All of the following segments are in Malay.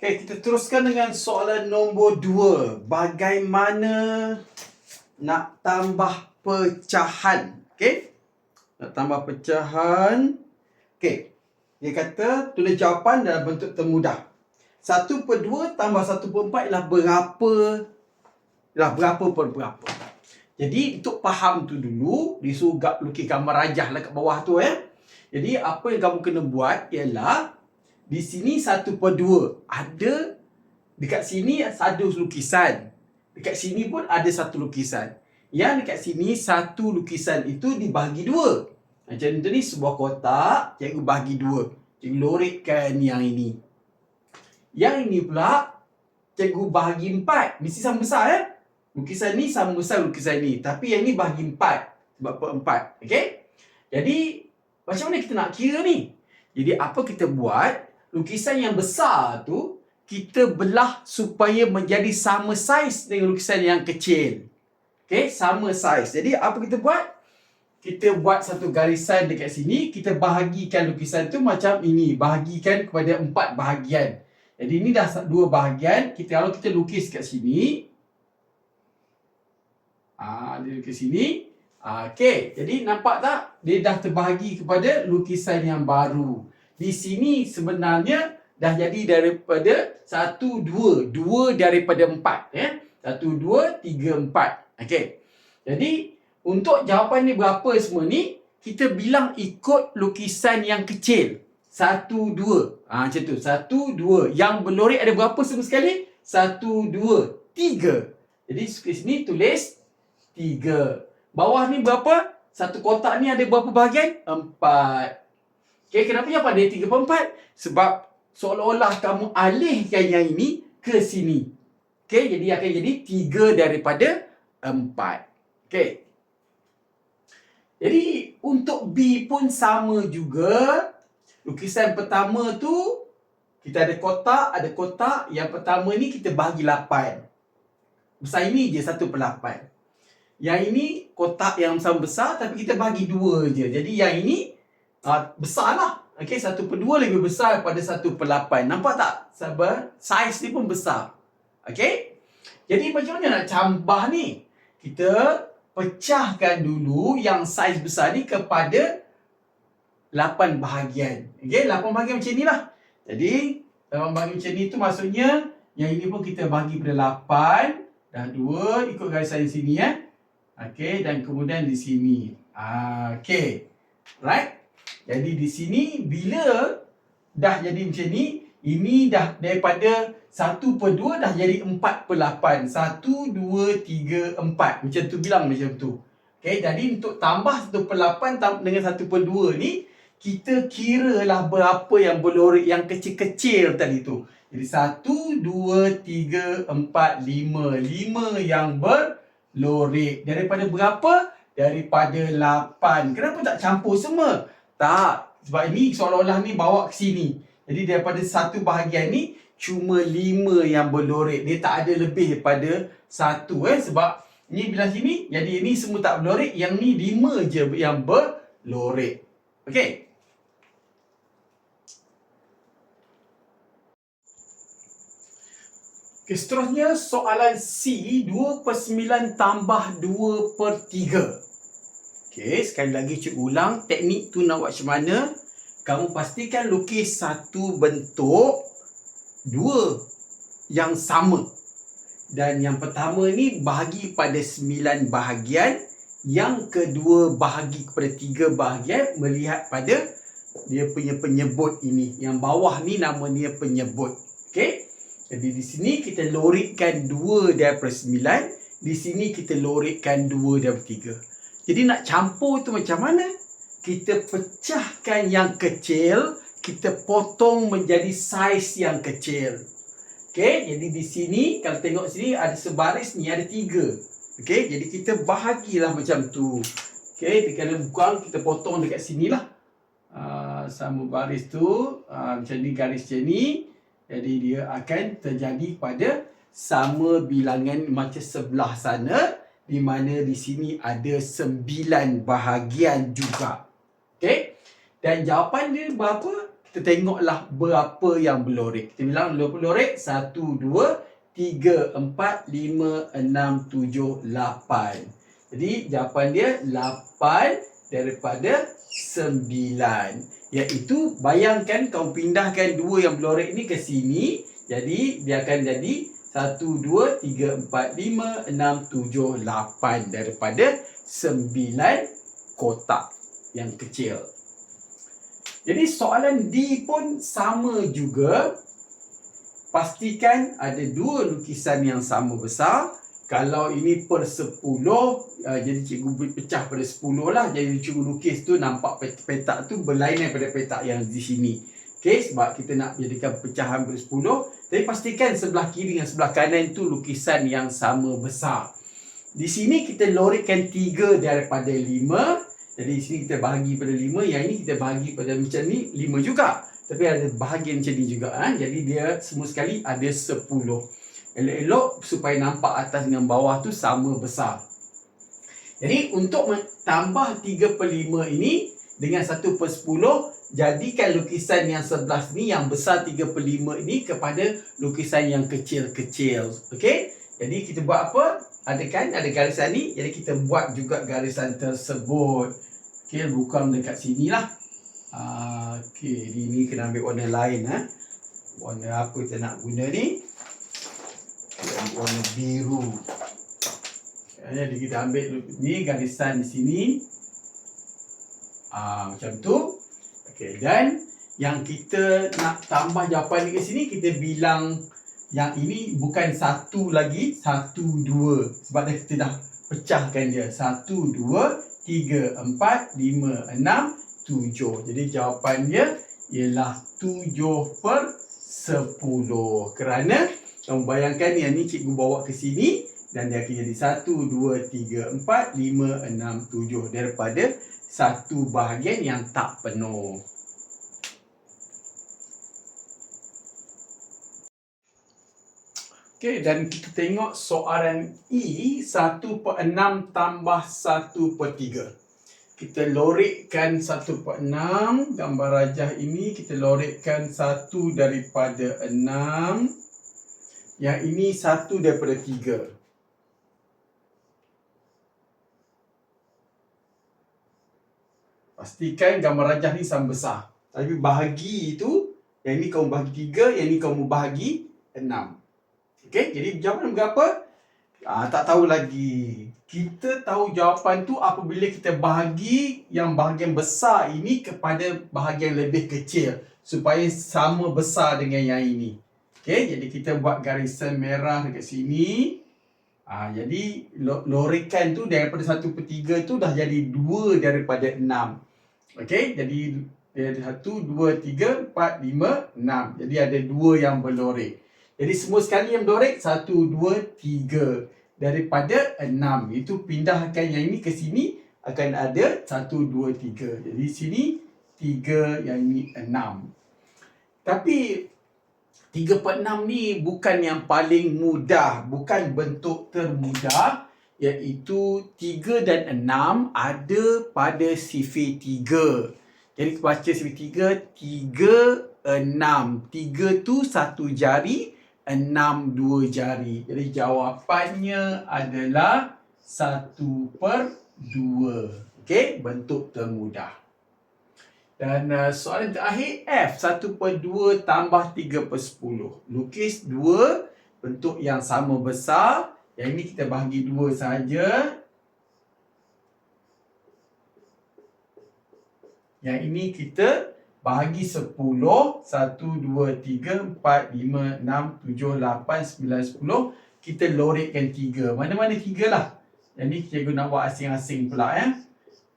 Okey, kita teruskan dengan soalan nombor dua. Bagaimana nak tambah pecahan? Okey. Nak tambah pecahan. Okey. Dia kata tulis jawapan dalam bentuk termudah. 1 per 2 tambah 1 per 4 ialah berapa? Ialah berapa per berapa? Jadi untuk faham tu dulu, disuruh lukis gambar rajah lah kat bawah tu eh. Jadi apa yang kamu kena buat ialah di sini satu per dua. Ada dekat sini ada lukisan. Dekat sini pun ada satu lukisan. Yang dekat sini satu lukisan itu dibahagi dua. Macam tu ni sebuah kotak, cikgu bahagi dua. Cikgu lorekkan yang ini. Yang ini pula cikgu bahagi empat. Mesti sama besar ya. Lukisan ni sama besar lukisan ni. Tapi yang ni bahagi empat. Sebab per empat. Okay? Jadi, macam mana kita nak kira ni? Jadi, apa kita buat? Lukisan yang besar tu kita belah supaya menjadi sama saiz dengan lukisan yang kecil. Okey, sama saiz. Jadi apa kita buat? Kita buat satu garisan dekat sini, kita bahagikan lukisan tu macam ini, bahagikan kepada empat bahagian. Jadi ini dah dua bahagian. Kita kalau kita lukis kat sini, ah dia lukis sini. Ah, Okey, jadi nampak tak? Dia dah terbahagi kepada lukisan yang baru di sini sebenarnya dah jadi daripada satu dua. Dua daripada empat ya. Satu dua tiga empat. Okey. Jadi untuk jawapan ni berapa semua ni kita bilang ikut lukisan yang kecil. Satu dua. Ha, macam tu. Satu dua. Yang berlorek ada berapa semua sekali? Satu dua tiga. Jadi di sini tulis tiga. Bawah ni berapa? Satu kotak ni ada berapa bahagian? Empat Okay, kenapa yang pada 3 per 4? Sebab seolah-olah kamu alihkan yang ini ke sini. Okay, jadi akan jadi 3 daripada 4. Okay. Jadi untuk B pun sama juga. Lukisan pertama tu kita ada kotak, ada kotak. Yang pertama ni kita bahagi 8. Besar ini je 1 per 8. Yang ini kotak yang sama besar tapi kita bagi 2 je. Jadi yang ini uh, besar lah. Okay, satu per dua lebih besar daripada satu per lapan. Nampak tak? Sabar. Saiz ni pun besar. Okay? Jadi macam mana nak cambah ni? Kita pecahkan dulu yang saiz besar ni kepada lapan bahagian. Okay, lapan bahagian macam ni lah. Jadi, lapan bahagian macam ni tu maksudnya yang ini pun kita bagi pada lapan. Dah dua, ikut garisan di sini ya. Okay, dan kemudian di sini. Ah, okay. Right? Jadi di sini bila dah jadi macam ni, ini dah daripada 1 per 2 dah jadi 4 per 8. 1, 2, 3, 4. Macam tu bilang macam tu. Okay, jadi untuk tambah 1 per 8 dengan 1 per 2 ni, kita kira lah berapa yang berlorek yang kecil-kecil tadi tu. Jadi 1, 2, 3, 4, 5. 5 yang berlorek. Daripada berapa? Daripada 8. Kenapa tak campur semua? Tak. Sebab ini seolah-olah ni bawa ke sini. Jadi daripada satu bahagian ni, cuma lima yang berlorek. Dia tak ada lebih daripada satu eh. Sebab ni bila sini, jadi ini semua tak berlorek. Yang ni lima je yang berlorek. Okey. Okay, seterusnya soalan C 2 per 9 tambah 2 per 3. Okey, sekali lagi cikgu ulang teknik tu nak buat macam mana. Kamu pastikan lukis satu bentuk dua yang sama. Dan yang pertama ni bahagi pada sembilan bahagian. Yang kedua bahagi kepada tiga bahagian melihat pada dia punya penyebut ini. Yang bawah ni nama dia penyebut. Okey. Jadi di sini kita lorikkan dua daripada sembilan. Di sini kita lorikkan dua daripada tiga. Jadi nak campur tu macam mana? Kita pecahkan yang kecil, kita potong menjadi saiz yang kecil. Okey, jadi di sini kalau tengok sini ada sebaris ni ada tiga. Okey, jadi kita bahagilah macam tu. Okey, kalau buang kita potong dekat sinilah. Uh, sama baris tu uh, macam ni garis macam ni jadi dia akan terjadi pada sama bilangan macam sebelah sana di mana di sini ada sembilan bahagian juga. Okey? Dan jawapan dia berapa? kita tengoklah berapa yang berlorek. Kita bilang berlorek 1 2 3 4 5 6 7 8. Jadi jawapan dia 8 daripada 9. Iaitu bayangkan kau pindahkan dua yang berlorek ni ke sini. Jadi dia akan jadi 1, 2, 3, 4, 5, 6, 7, 8 daripada 9 kotak yang kecil. Jadi soalan D pun sama juga. Pastikan ada dua lukisan yang sama besar. Kalau ini per 10, uh, jadi cikgu pecah pada 10 lah. Jadi cikgu lukis tu nampak petak tu berlainan pada petak yang di sini. Okay, sebab kita nak jadikan pecahan pada 10. Tapi pastikan sebelah kiri dan sebelah kanan tu lukisan yang sama besar. Di sini kita lorikkan 3 daripada 5. Jadi di sini kita bahagi pada lima, yang ini kita bahagi pada macam ni lima juga. Tapi ada bahagian macam ni juga. Ha? Jadi dia semua sekali ada sepuluh. Elok-elok supaya nampak atas dengan bawah tu sama besar. Jadi untuk tambah tiga per lima ini dengan satu per sepuluh, jadikan lukisan yang sebelah sini yang besar tiga per lima ini kepada lukisan yang kecil-kecil. Okey? Jadi kita buat apa? Ada kan? Ada garisan ni. Jadi kita buat juga garisan tersebut. Okay, bukan dekat sini lah. Uh, okay, ini kena ambil warna lain. Ha? Warna apa kita nak guna ni? Warna biru. Jadi kita ambil ni garisan di sini. Uh, macam tu. Okay, dan yang kita nak tambah jawapan di sini, kita bilang yang ini bukan satu lagi, satu, dua. Sebab kita dah pecahkan dia. Satu, dua, tiga, empat, lima, enam, tujuh. Jadi jawapannya ialah tujuh per sepuluh. Kerana kamu bayangkan yang ni cikgu bawa ke sini dan dia akan jadi satu, dua, tiga, empat, lima, enam, tujuh. Daripada satu bahagian yang tak penuh. Okey, dan kita tengok soalan E 1 per 6 tambah 1 per 3. Kita lorekkan 1 per 6. Gambar rajah ini kita lorekkan 1 daripada 6. Yang ini 1 daripada 3. Pastikan gambar rajah ni sama besar. Tapi bahagi itu, yang ini kamu bahagi 3, yang ini kamu bahagi 6. Okey, jadi jawapan berapa? Ah, tak tahu lagi. Kita tahu jawapan tu apabila kita bahagi yang bahagian besar ini kepada bahagian lebih kecil supaya sama besar dengan yang ini. Okey, jadi kita buat garisan merah dekat sini. Ah, jadi lorikan tu daripada 1 per 3 tu dah jadi 2 daripada 6. Okey, jadi 1, 2, 3, 4, 5, 6. Jadi ada 2 yang berlorek. Jadi semua sekali yang dorek satu, dua, tiga daripada enam. Itu pindahkan yang ini ke sini akan ada satu, dua, tiga. Jadi sini tiga, yang ini enam. Tapi tiga per enam ni bukan yang paling mudah. Bukan bentuk termudah. Iaitu tiga dan enam ada pada sifir tiga. Jadi baca sifir tiga, tiga, enam. Tiga tu satu jari enam dua jari. Jadi jawapannya adalah satu per dua. Okey, bentuk termudah. Dan uh, soalan terakhir F satu per dua tambah tiga per sepuluh. Lukis dua bentuk yang sama besar. Yang ini kita bahagi dua saja. Yang ini kita bahagi 10 1 2 3 4 5 6 7 8 9 10 kita lorekkan 3 mana-mana 3 lah. Yang ni cikgu nak buat asing-asing pula eh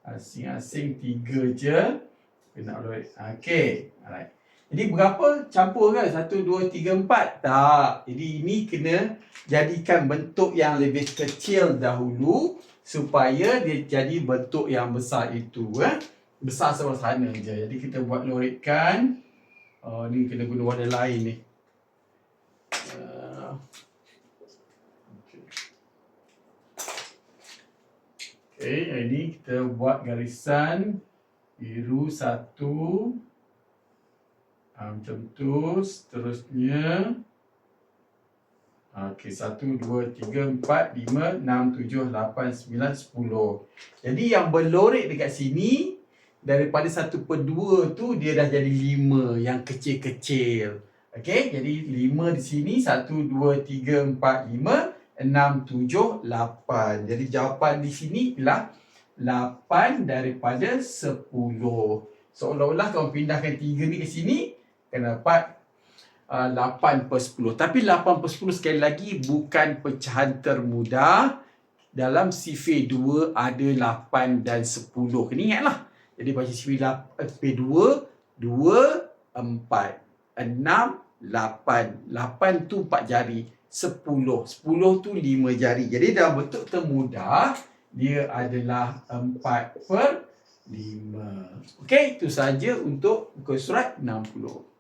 asing-asing 3 je. Kita nak lorek okey. Alright jadi berapa campur ke 1 2 3 4 tak jadi ini kena jadikan bentuk yang lebih kecil dahulu supaya dia jadi bentuk yang besar itu eh besar sebelah sana je. Jadi kita buat lorekkan. Oh, ni kena guna warna lain ni. Uh, okay, ini kita buat garisan biru satu. Ha, macam tu. Seterusnya. Okey, satu, dua, tiga, empat, lima, enam, tujuh, lapan, sembilan, sepuluh. Jadi yang berlorek dekat sini, daripada satu per dua tu, dia dah jadi lima yang kecil-kecil. Okey, jadi lima di sini, satu, dua, tiga, empat, lima, enam, tujuh, lapan. Jadi jawapan di sini ialah lapan daripada sepuluh. Seolah-olah kamu pindahkan tiga ni ke sini, kena dapat uh, 8 per 10. Tapi 8 per 10 sekali lagi bukan pecahan termudah. Dalam sifir 2 ada 8 dan 10. Kena ingatlah. Jadi baca sifir 2, 2, 4, 6, 8. 8 tu 4 jari. 10. 10 tu 5 jari. Jadi dalam bentuk termudah, dia adalah 4 per 5. Okey, itu saja untuk muka surat 60.